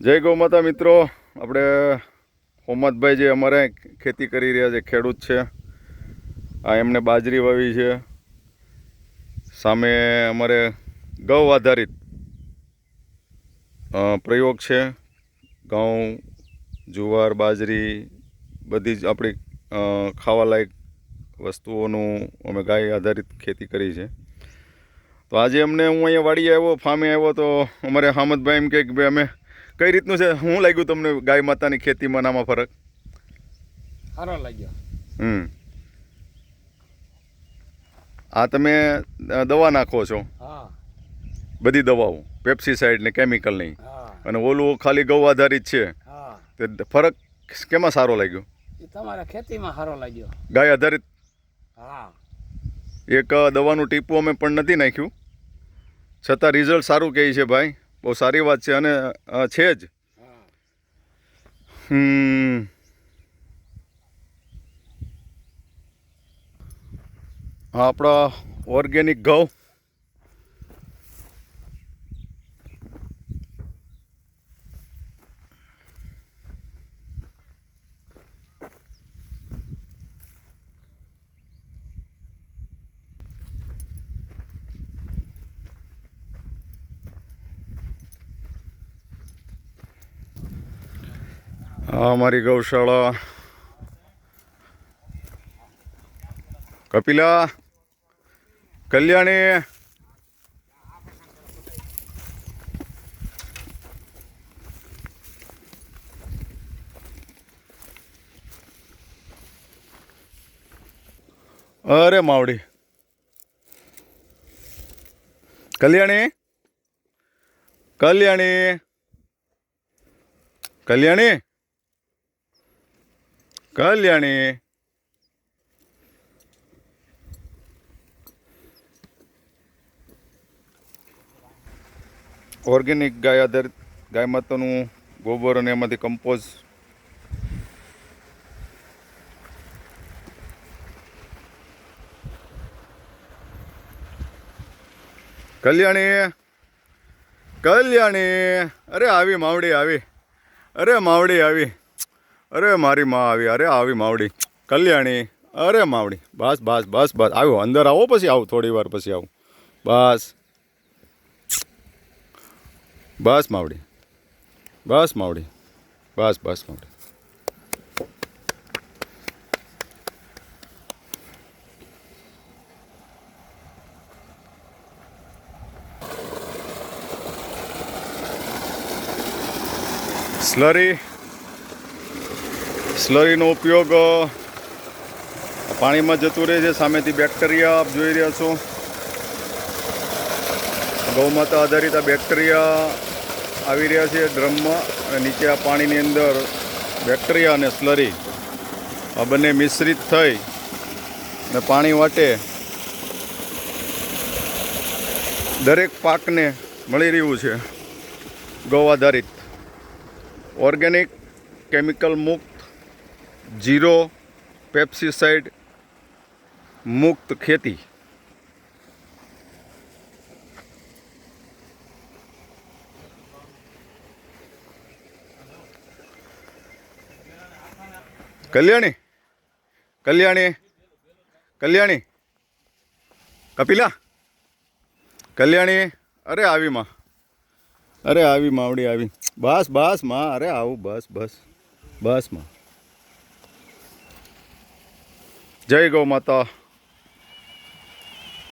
જય ગૌ માતા મિત્રો. આપણે હોમતભાઈ જે અમારે ખેતી કરી રહ્યા છે, ખેડૂત છે. આ એમને બાજરી વાવી છે. સામે અમારે ગૌ આધારિત પ્રયોગ છે. ઘઉં, જુવાર, બાજરી, બધી જ આપણી ખાવાલાયક વસ્તુઓનું અમે ગાય આધારિત ખેતી કરી છે. તો આજે અમને હું અહીંયા વાડીએ આવ્યો ફાર્મે આવ્યો તો અમારે હામદભાઈ એમ કે ભાઈ, અમે કઈ રીતનું છે? શું લાગ્યું તમને ગાય માતાની ખેતીમાં નામાં ફરક? સારો લાગ્યો. હમ. આ તમે દવા નાખો છો? બધી દવાઓ. પેપ્સીસાઇડ ને કેમિકલની નહીં અને ઓલું ખાલી ગૌ આધારિત છે. તે ફરક કેમાં સારો લાગ્યો? તમારા ખેતીમાં સારો લાગ્યો. ગાય આધારિત? હા. એક દવાનું ટીપું અમે પણ નથી નાખ્યું. છતાં રિઝલ્ટ સારું કહે છે ભાઈ. બહુ સારી વાત છે અને છે જ. હમ. આપણા ઓર્ગેનિક ઘઉં અમારી ગૌશાળા કપિલા કલ્યાણી અરે માવડી કલ્યાણી કલ્યાણી કલ્યાણી કલ્યાણી. ઓર્ગેનિક ગાય આધારિત ગાય માતાનું ગોબર અને એમાંથી કમ્પોઝ. કલ્યાણી કલ્યાણી. અરે આવી, માવડી આવી. અરે માવડી આવી. અરે, મારી માં આવી. અરે, આવી માવડી. કલ્યાણી. અરે, માવડી. બસ બસ બસ બસ. આવ્યો અંદર આવો, પછી આવું. થોડી વાર પછી આવું. બસ. બસ, માવડી. બસ માવડી. બસ બસ, માવડી. સ્લરી. સ્લરીનો ઉપયોગ પાણીમાં જતું રહે છે. સામેથી બેક્ટેરિયા આપ જોઈ રહ્યા છો. ગૌમાતા આધારિત આ બેક્ટેરિયા આવી રહ્યા છે ડ્રમમાં. અને નીચે આ પાણીની અંદર બેક્ટેરિયા અને સ્લરી આ બંને મિશ્રિત થઈ અને પાણી વાટે. દરેક પાકને મળી રહ્યું છે ગૌ આધારિત. ઓર્ગેનિક, કેમિકલ મુક્ત જીરો, પેપ્સીસાઇડ, મુક્ત ખેતી. કલ્યાણી કલ્યાણી કલ્યાણી, કપિલા, કલ્યાણી, અરે આવી માં, અરે આવી માવડી આવી. બસ બસમાં, અરે આવું, બસ બસ બસમાં. જય ગૌ માતા.